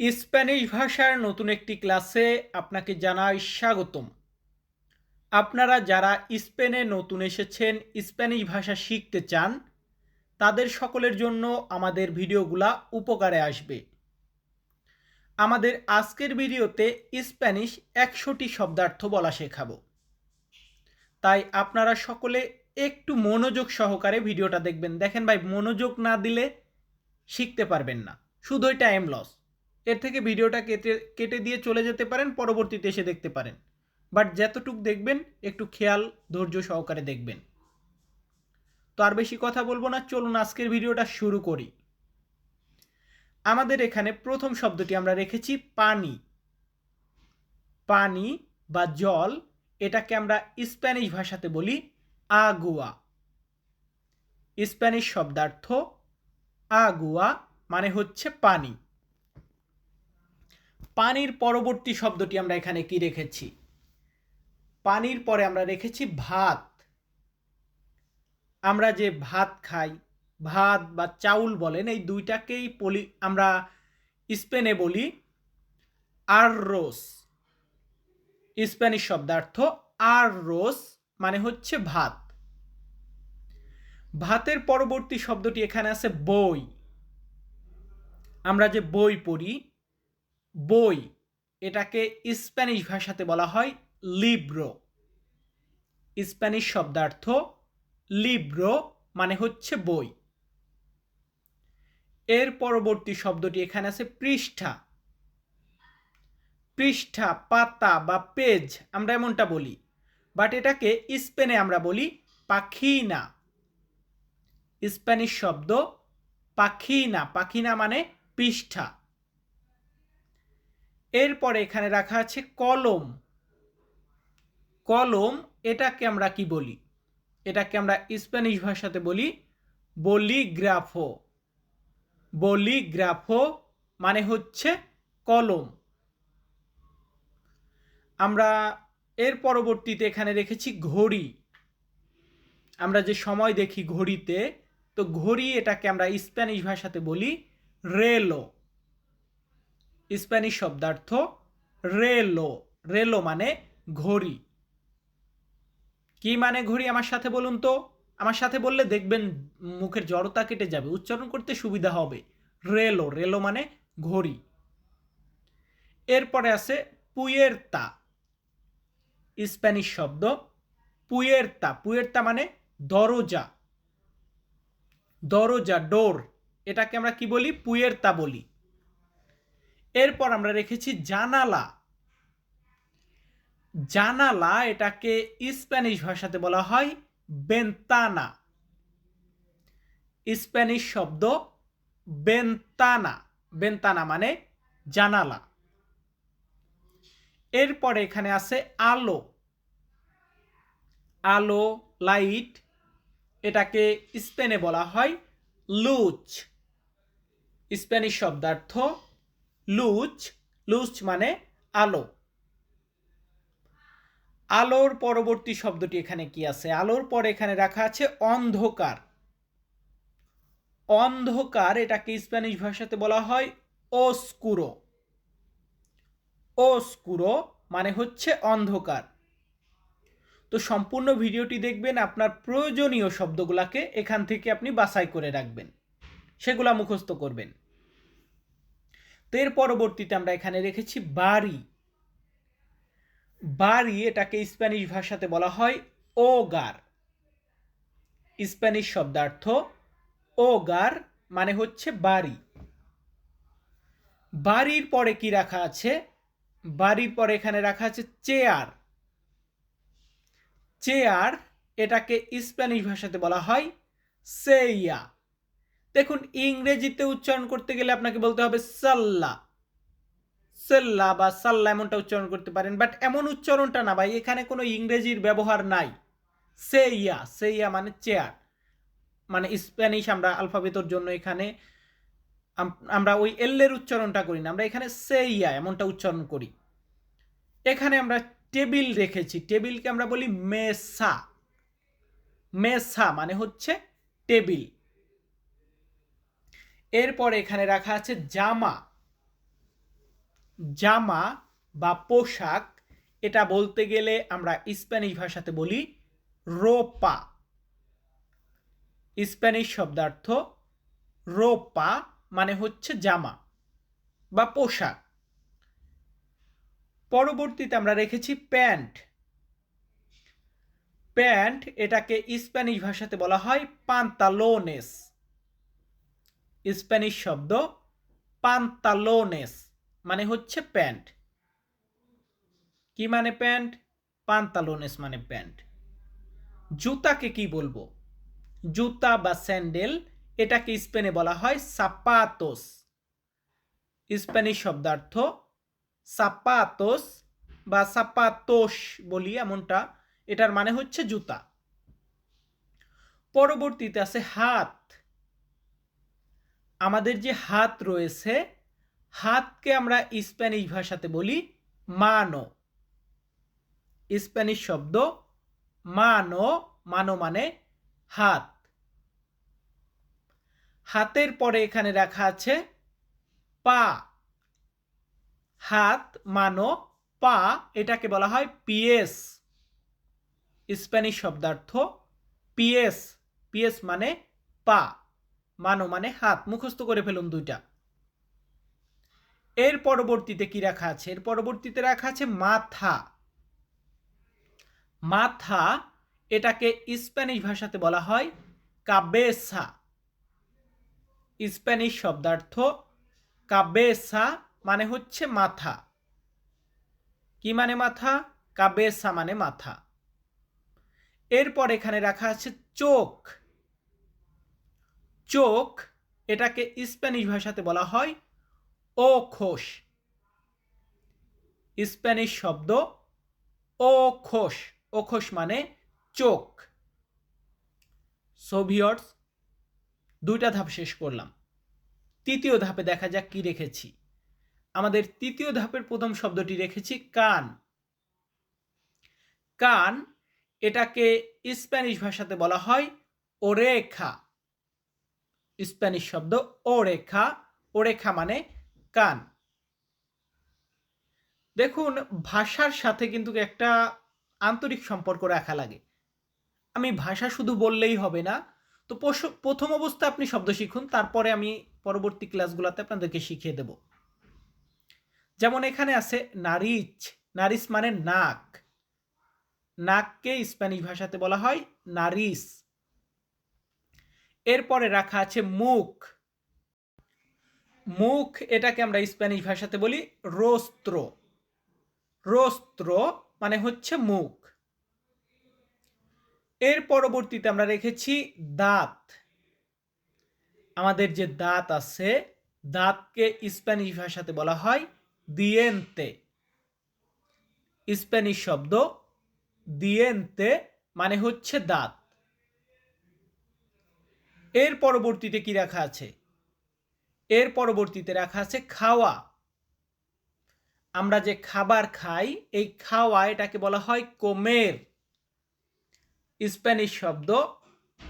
Spanish ভাষার নতুন একটি ক্লাসে আপনাকে জানাই স্বাগতম। আপনারা যারা স্পেনে নতুন এসেছেন, স্প্যানিশ ভাষা শিখতে চান, তাদের সকলের জন্য আমাদের ভিডিওগুলা উপকারে আসবে। আমাদের আজকের ভিডিওতে স্প্যানিশ একশোটি শব্দার্থ বলা শেখাবো। তাই আপনারা সকলে একটু মনোযোগ সহকারে ভিডিওটা দেখবেন। দেখেন ভাই, মনোযোগ না দিলে শিখতে পারবেন না। শুধুই টাইম লস এর থেকে ভিডিওটা কেটে কেটে দিয়ে চলে যেতে পারেন, পরবর্তীতে এসে দেখতে পারেন। বাট যতটুক দেখবেন, একটু খেয়াল, ধৈর্য সহকারে দেখবেন। তো আর বেশি কথা বলব না, চলুন আজকের ভিডিওটা শুরু করি। আমাদের এখানে প্রথম শব্দটি আমরা রেখেছি, পানি। পানি বা জল, এটাকে আমরা স্প্যানিশ ভাষাতে বলি আগুয়া। স্প্যানিশ শব্দার্থ আগুয়া মানে হচ্ছে পানি। পানির পরবর্তী শব্দটি আমরা এখানে কি রেখেছি? পানির পরে আমরা রেখেছি ভাত। আমরা যে ভাত খাই, ভাত বা চাউল বলেন, এই দুইটাকেই পলি, আমরা স্পেনে বলি আর রোস স্প্যানিশ শব্দার্থ আর রোস মানে হচ্ছে ভাত। ভাতের পরবর্তী শব্দটি এখানে আছে বই। আমরা যে বই পড়ি বই, এটাকে স্প্যানিশ ভাষাতে বলা হয় লিব্রো স্প্যানিশ শব্দার্থ লিব্রো মানে হচ্ছে বই। এর পরবর্তী শব্দটি এখানে আছে পৃষ্ঠা। পৃষ্ঠা, পাতা বা পেজ আমরা এমনটা বলি বাট এটাকে স্পেনে আমরা বলি পাখিনা। স্প্যানিশ শব্দ পাখিনা পাখিনা মানে পৃষ্ঠা। এরপরে এখানে রাখা আছে কলম। কলম, এটাকে আমরা কি বলি? এটাকে আমরা স্প্যানিশ ভাষাতে বলি বলিগ্রাফো। বলিগ্রাফো মানে হচ্ছে কলম। আমরা এর পরবর্তীতে এখানে রেখেছি ঘড়ি। আমরা যে সময় দেখি ঘড়িতে, তো ঘড়ি এটাকে আমরা স্প্যানিশ ভাষাতে বলি রেলো। স্প্যানিশ শব্দার্থ রেলো। রেলো মানে ঘড়ি। কি মানে ঘড়ি আমার সাথে বলুন তো? আমার সাথে বললে দেখবেন মুখের জড়তা কেটে যাবে, উচ্চারণ করতে সুবিধা হবে। রেলো রেলো মানে ঘড়ি। এরপরে আছে পুয়েরতা। স্প্যানিশ শব্দ পুয়েরতা। পুয়েরতা মানে দরজা। দরজা, ডোর। এটাকে আমরা কি বলি? পুয়েরতা বলি। এরপর আমরা রেখেছি জানালা। জানালা এটাকে স্প্যানিশ ভাষাতে বলা হয় বেন্তানা। স্প্যানিশ শব্দ বেন্তানা। বেন্তানা মানে জানালা। এরপরে এখানে আছে আলো। আলো, লাইট, এটাকে স্পেনে বলা হয় লুচ। স্প্যানিশ শব্দার্থ লুচ লুচ মানে আলো। আলোর পরবর্তী শব্দটি এখানে কি আছে? আলোর পর এখানে রাখা আছে অন্ধকার। অন্ধকার এটাকে স্প্যানিশ ভাষাতে বলা হয় ওস্কুরো ওস্কুরো মানে হচ্ছে অন্ধকার। তো সম্পূর্ণ ভিডিওটি দেখবেন, আপনার প্রয়োজনীয় শব্দগুলাকে এখান থেকে আপনি বাছাই করে রাখবেন। সেগুলা মুখস্থ করবেন। তো এর পরবর্তীতে আমরা এখানে রেখেছি বাড়ি বাড়ি এটাকে স্প্যানিশ ভাষাতে বলা হয় ওগার। স্প্যানিশ শব্দার্থ ওগার মানে হচ্ছে বাড়ি বাড়ির পরে কি রাখা আছে? বাড়ির পরে এখানে রাখা আছে চেয়ার। চেয়ার এটাকে স্প্যানিশ ভাষাতে বলা হয় সেইয়া। দেখুন, ইংরেজিতে উচ্চারণ করতে গেলে আপনাকে বলতে হবে সাল্লা। সেল্লা বা সাল্লা এমনটা উচ্চারণ করতে পারেন, বাট এমন উচ্চারণটা না ভাই, এখানে কোনো ইংরেজির ব্যবহার নাই। সেইয়া সেইয়া মানে চেয়ার। মানে স্প্যানিশ আমরা আলফাবেতর জন্য এখানে আমরা ওই এল্লের উচ্চারণটা করি না, আমরা এখানে সেইয়া এমনটা উচ্চারণ করি। এখানে আমরা টেবিল রেখেছি, টেবিলকে আমরা বলি মেসা। মেসা মানে হচ্ছে টেবিল। এরপর এখানে রাখা আছে জামা। জামা বা পোশাক, এটা বলতে গেলে আমরা স্প্যানিশ ভাষাতে বলি রোপা। স্প্যানিশ শব্দার্থ রোপা মানে হচ্ছে জামা বা পোশাক। পরবর্তীতে আমরা রেখেছি প্যান্ট। প্যান্ট এটাকে স্প্যানিশ ভাষাতে বলা হয় পান্তালোনেস। স্প্যানিশ শব্দ পান্তালোনেস মানে হচ্ছে প্যান্ট। কি মানে প্যান্ট? পান্তালোনেস মানে প্যান্ট। জুতাকে কি বলব? জুতা বা স্যান্ডেল, এটাকে স্পেনে বলা হয় সাপাতোস। স্প্যানিশ শব্দার্থ সাপাতোস বা সাপাতোস বলি এমনটা, এটার মানে হচ্ছে জুতা। পরবর্তীতে আছে হাত। আমাদের যে হাত রয়েছে, হাতকে আমরা স্প্যানিশ ভাষাতে বলি মানো। স্প্যানিশ শব্দ মানো মানো মানে হাত। হাতের পরে এখানে রাখা আছে পা। হাত, মানো, পা, এটাকে বলা হয় পিএস। স্প্যানিশ শব্দার্থ পিএস। পিএস মানে পা। মানো মানে হাত মুখস্থ করে ফেলুন দুইটা। এর পরবর্তীতে কি রাখা আছে? এর পরবর্তীতে রাখা আছে মাথা। মাথা এটাকে স্প্যানিশ ভাষাতে বলা হয় কাবেসা। স্প্যানিশ শব্দার্থ কাবেসা মানে হচ্ছে মাথা। কি মানে মাথা? কাবেসা মানে মাথা। এরপর এখানে রাখা আছে চোখ। চোখ, এটাকে স্প্যানিশ ভাষাতে বলা হয় ও খোস স্প্যানিশ শব্দ ও খোস ওখোস মানে চোখ। সোভিয়টস দুইটা ধাপ শেষ করলাম। তৃতীয় ধাপে দেখা যাক কি রেখেছি। আমাদের তৃতীয় ধাপের প্রথম শব্দটি রেখেছি কান। কান, এটাকে স্প্যানিশ ভাষাতে বলা হয় ওরেখা। স্প্যানিশ শব্দ ওরেখা ওরেখা মানে কান। দেখুন, ভাষার সাথে কিন্তু একটা আন্তরিক সম্পর্ক রাখা লাগে। আমি ভাষা শুধু বললেই হবে না, তো প্রথম অবস্থা আপনি শব্দ শিখুন, তারপরে আমি পরবর্তী ক্লাসগুলোতে আপনাদেরকে শিখিয়ে দেব। যেমন এখানে আছে নারিচ, নারিস মানে নাক। নাককে স্প্যানিশ ভাষাতে বলা হয় নারিস। এরপরে রাখা আছে মুখ। মুখ এটাকে আমরা স্প্যানিশ ভাষাতে বলি রোস্ত্র। রোস্ত্র মানে হচ্ছে মুখ। এর পরবর্তীতে আমরা রেখেছি দাঁত। আমাদের যে দাঁত আছে, দাঁতকে স্প্যানিশ ভাষাতে বলা হয় দিয়েন্তে। স্প্যানিশ শব্দ দিয়েন্তে মানে হচ্ছে দাঁত। এর পরবর্তীতে কি রাখা আছে? এর পরবর্তীতে রাখা আছে খাওয়া। আমরা যে খাবার খাই, এই খাওয়া এটাকে বলা হয় কোমের। স্প্যানিশ শব্দ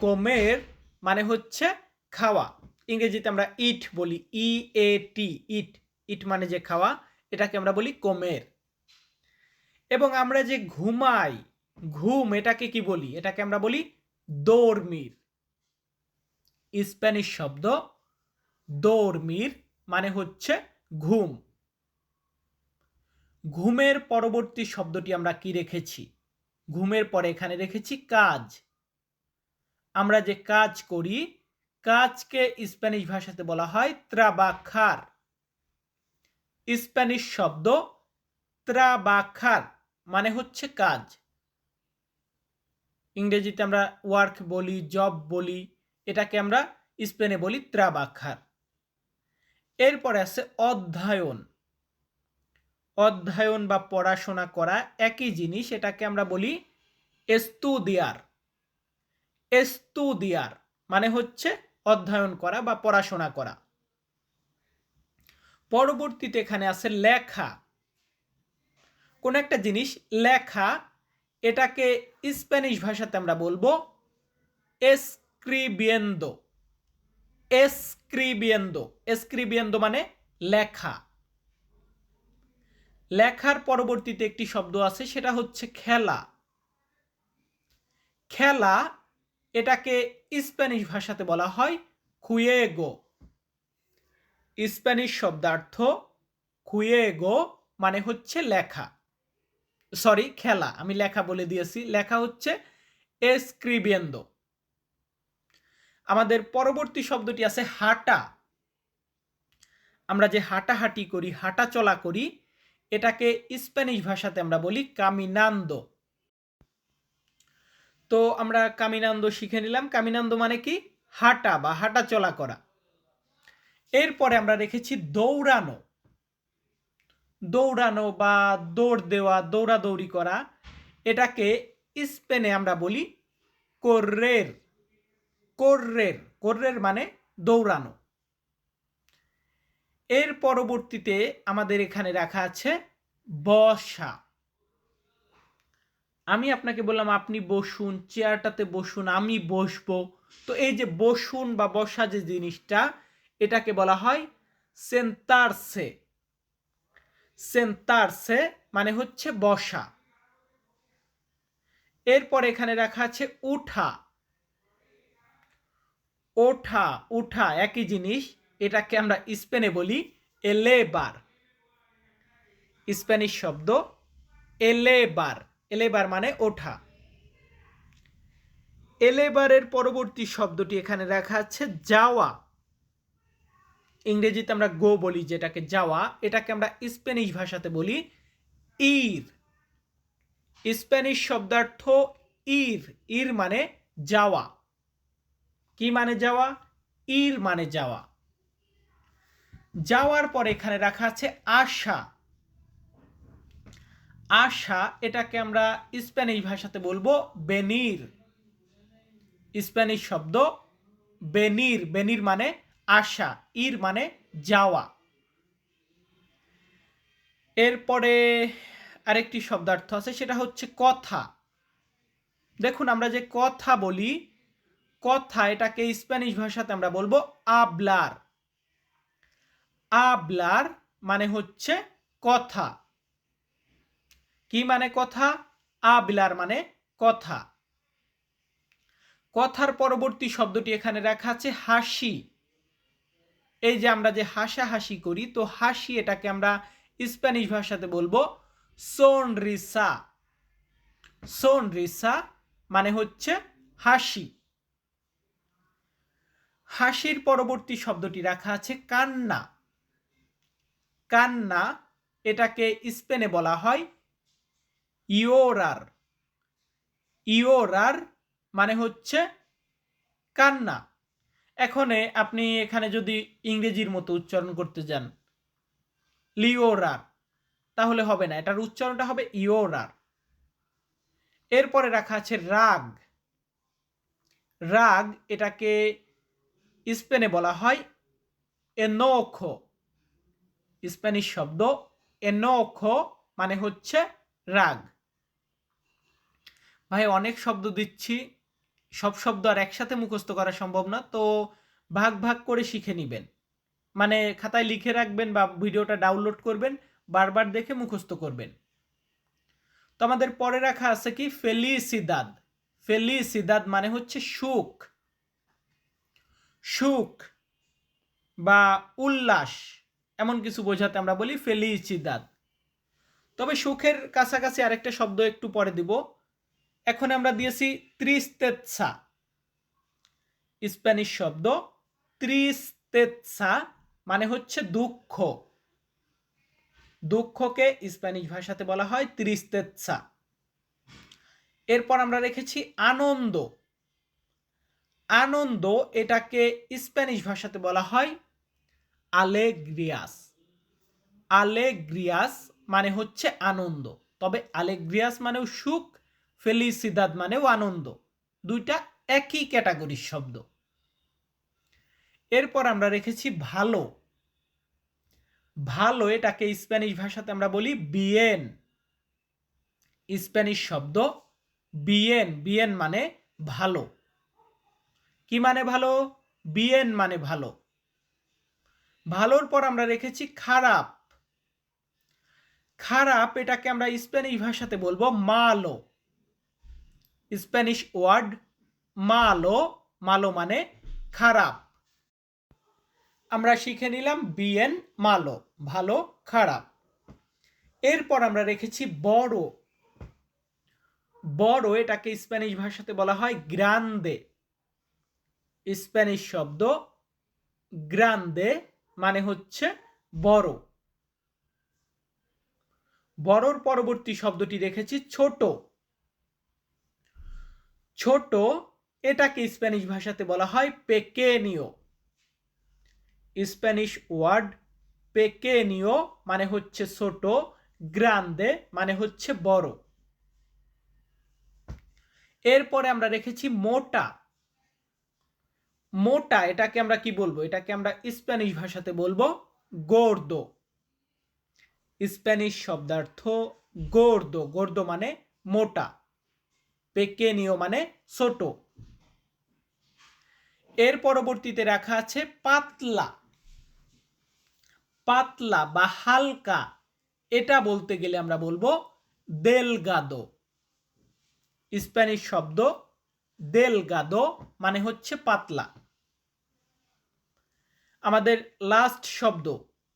কোমের মানে হচ্ছে খাওয়া। ইংরেজিতে আমরা ইট বলি ই এ টি ইট। ইট মানে যে খাওয়া, এটাকে আমরা বলি কোমের। এবং আমরা যে ঘুমাই, ঘুম এটাকে কি বলি? এটাকে আমরা বলি দৌড়মির। স্প্যানিশ শব্দ দৌড়মির মানে হচ্ছে ঘুম। ঘুমের পরবর্তী শব্দটি আমরা কি রেখেছি? ঘুমের পরে এখানে রেখেছি কাজ। আমরা যে কাজ করি, কাজকে স্প্যানিশ ভাষাতে বলা হয় ত্রাবাখার স্প্যানিশ শব্দ ত্রাবাখার মানে হচ্ছে কাজ। ইংরেজিতে আমরা ওয়ার্ক বলি জব বলি এটাকে আমরা স্পেনে বলি ত্রাবাখার এরপরে আছে অধ্যয়ন। অধ্যয়ন বা পড়াশোনা করা একই জিনিস, এটাকে আমরা বলি এস্তুদিয়ার। এস্তুদিয়ার মানে হচ্ছে অধ্যয়ন করা বা পড়াশোনা করা। পরবর্তীতে এখানে আছে লেখা। কোন একটা জিনিস, লেখা, এটাকে স্প্যানিশ ভাষাতে আমরা বলব এসক্রিবিয়েন্দো এসক্রিবিয়েন্দো এসক্রিবিয়েন্দো মানে লেখা। লেখার পরবর্তীতে একটি শব্দ আছে, সেটা হচ্ছে খেলা। খেলা এটাকে স্প্যানিশ ভাষাতে বলা হয় খুয়েগো স্প্যানিশ শব্দার্থ খুয়েগো মানে হচ্ছে লেখা। সরি খেলা। আমি লেখা বলে দিয়েছি। লেখা হচ্ছে এসক্রিবিয়েন্দো আমাদের পরবর্তী শব্দটি আছে হাঁটা। আমরা যে হাঁটাহাঁটি করি হাঁটা চলা করি, এটাকে স্প্যানিশ ভাষাতে আমরা বলি কামিনান্দো তো আমরা কামিনান্দো শিখে নিলাম। কামিনান্দো মানে কি? হাঁটা বা হাঁটা চলা করা। এরপরে আমরা রেখেছি দৌড়ানো। দৌড়ানো বা দৌড় দেওয়া, দৌড়াদৌড়ি করা, এটাকে স্পেনে আমরা বলি কোর্রের কোর্রের কোর্রের মানে দৌড়ানো। এর পরবর্তীতে আমাদের এখানে রাখা আছে বসা। আমি আপনাকে বললাম, আপনি বসুন, চেয়ারটাতে বসুন, আমি বসবো। তো এই যে বসুন বা বসা যে জিনিসটা, এটাকে বলা হয় সেন্তারসে। সেন্তারসে মানে হচ্ছে বসা। এরপর এখানে রাখা আছে উঠা। ওঠা, উঠা, একই জিনিস, এটাকে আমরা স্পেনে বলি এলেবার। স্প্যানিশ শব্দ এলেবার এলেবার মানে ওঠা। এলেবারের পরবর্তী শব্দটি এখানে রাখা আছে যাওয়া। ইংরেজিতে আমরা গো বলি যেটাকে যাওয়া, এটাকে আমরা স্প্যানিশ ভাষাতে বলি ইর। স্প্যানিশ শব্দার্থ ইর ইর মানে যাওয়া। কি মানে যাওয়া? ইর মানে যাওয়া। যাওয়ার পর এখানে রাখা আছে আশা। আশা, এটাকে আমরা স্প্যানিশ ভাষাতে বলব বেনির। স্প্যানিশ শব্দ বেনির। বেনির মানে আশা, ইর মানে যাওয়া। এরপরে আরেকটি শব্দার্থ আছে, সেটা হচ্ছে কথা। দেখুন, আমরা যে কথা বলি কথা, এটাকে স্প্যানিশ ভাষাতে আমরা বলব আবলার আবলার মানে হচ্ছে কথা। কি মানে কথা? আবলার মানে কথা। কথার পরবর্তী শব্দটি এখানে রাখা আছে হাসি। এই যে আমরা যে হাসাহাসি করি, তো হাসি এটাকে আমরা স্প্যানিশ ভাষাতে বলব সোন রিসা সোন রিসা মানে হচ্ছে হাসি। হাসির পরবর্তী শব্দটি রাখা আছে কান্না। কান্না এটাকে স্পেনে বলা হয় ইওরার ইওরার মানে হচ্ছে কান্না। এখনে আপনি এখানে যদি ইংরেজির মতো উচ্চারণ করতে যান, লিওরার, তাহলে হবে না। এটার উচ্চারণটা হবে ইওরার এরপরে রাখা আছে রাগ। রাগ এটাকে স্পেনে বলা হয় এনোখো স্প্যানিশ শব্দ এনোখো মানে হচ্ছে রাগ। ভাই, অনেক শব্দ দিচ্ছি। সব শব্দ আর একসাথে মুখস্থ করা সম্ভব না, তো ভাগ ভাগ করে শিখে নেবেন। মানে খাতায় লিখে রাখবেন বা ভিডিওটা ডাউনলোড করবেন, বারবার দেখে মুখস্থ করবেন। তো আমাদের পরে রাখা আছে কি? ফেলিসিদাদ। ফেলিসিদাদ মানে হচ্ছে সুখ। সুখ বা উল্লাস এমন কিছু বোঝাতে আমরা বলি ফেলিসিদাদ তবে সুখের কাছাকাছি আরেকটা শব্দ একটু পরে দিব। এখন আমরা দিয়েছি ত্রিস্তেৎসা। স্প্যানিশ শব্দ ত্রিস্তেৎসা মানে হচ্ছে দুঃখ। দুঃখকে স্প্যানিশ ভাষাতে বলা হয় ত্রিস্তেৎসা। এরপর আমরা রেখেছি আনন্দ। আনন্দ এটাকে স্প্যানিশ ভাষাতে বলা হয় আলেগ্রিয়াস। আলেগ্রিয়াস মানে হচ্ছে আনন্দ। তবে আলেগ্রিয়াস মানেও সুখ, ফেলিসিদাদ মানেও আনন্দ। দুইটা একই ক্যাটাগরির শব্দ। এরপর আমরা রেখেছি ভালো। ভালো এটাকে স্প্যানিশ ভাষাতে আমরা বলি বিয়েন। স্প্যানিশ শব্দ বিয়েন। বিয়েন মানে ভালো। কি মানে ভালো? বিয়েন মানে ভালো। ভালোর পর আমরা রেখেছি খারাপ। খারাপ এটাকে আমরা স্প্যানিশ ভাষাতে বলব মালো। স্প্যানিশ ওয়ার্ড মালো মালো মানে খারাপ। আমরা শিখে নিলাম বিএন, মালো, ভালো, খারাপ। এরপর আমরা রেখেছি বড়। বড় এটাকে স্প্যানিশ ভাষাতে বলা হয় গ্রান্দে। স্প্যানিশ শব্দ গ্রান্দে মানে হচ্ছে বড়। বড়র পরবর্তী শব্দটি রেখেছি ছোট। ছোট এটাকে স্প্যানিশ ভাষাতে বলা হয় পেকেনিও। স্প্যানিশ ওয়ার্ড পেকেনিও মানে হচ্ছে ছোট, গ্রান্দে মানে হচ্ছে বড়। এরপরে আমরা রেখেছি মোটা। মোটা, এটাকে আমরা কি বলব? এটাকে আমরা স্প্যানিশ ভাষাতে বলব গোর্দো। স্প্যানিশ শব্দার্থ গোর্দো। গোর্দো মানে মোটা পেকেনিও মানে ছোট। এর পরবর্তীতে রাখা আছে পাতলা। পাতলা বা হালকা, এটা বলতে গেলে আমরা বলব দেলগাদো। স্প্যানিশ শব্দ দেলগাদো মানে হচ্ছে পাতলা। আমাদের লাস্ট শব্দ।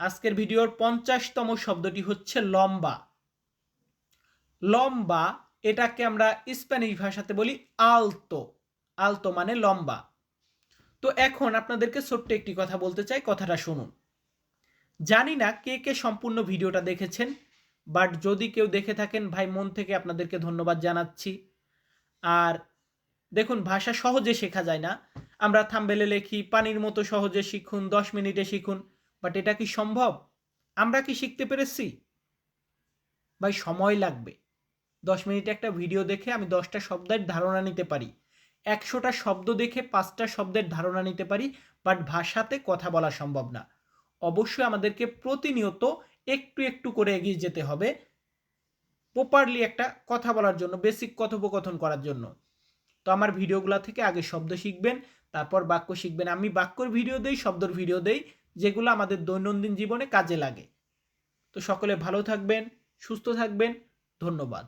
আজকের ভিডিওর পঞ্চাশতম শব্দটি হচ্ছে লম্বা। লম্বা এটাকে আমরা স্প্যানিশ ভাষাতে বলি আলতো। আলতো মানে লম্বা। তো এখন আপনাদেরকে ছোট্ট একটি কথা বলতে চাই, কথাটা শুনুন। জানি না কে কে সম্পূর্ণ ভিডিওটা দেখেছেন বাট যদি কেউ দেখে থাকেন, ভাই মন থেকে আপনাদেরকে ধন্যবাদ জানাচ্ছি। আর দেখুন, ভাষা সহজে শেখা যায় না। আমরা থাম্বেলে লেখি, পানির মতো সহজে শিখুন, দশ মিনিটে শিখুন বাট এটা কি সম্ভব? আমরা কি শিখতে পেরেছি? ভাই, সময় লাগবে। দশ মিনিটে একটা ভিডিও দেখে আমি দশটা শব্দের ধারণা নিতে পারি। একশোটা শব্দ দেখে পাঁচটা শব্দের ধারণা নিতে পারি বাট ভাষাতে কথা বলা সম্ভব না। অবশ্যই আমাদেরকে প্রতিনিয়ত একটু একটু করে এগিয়ে যেতে হবে প্রপারলি একটা কথা বলার জন্য বেসিক কথোপকথন করার জন্য। তো আমার ভিডিওগুলো থেকে আগে শব্দ শিখবেন, তারপর বাক্য শিখবেন। আমি বাক্যর ভিডিও দেই, শব্দর ভিডিও দেই, যেগুলো আমাদের দৈনন্দিন জীবনে কাজে লাগে। তো সকলে ভালো থাকবেন, সুস্থ থাকবেন, ধন্যবাদ।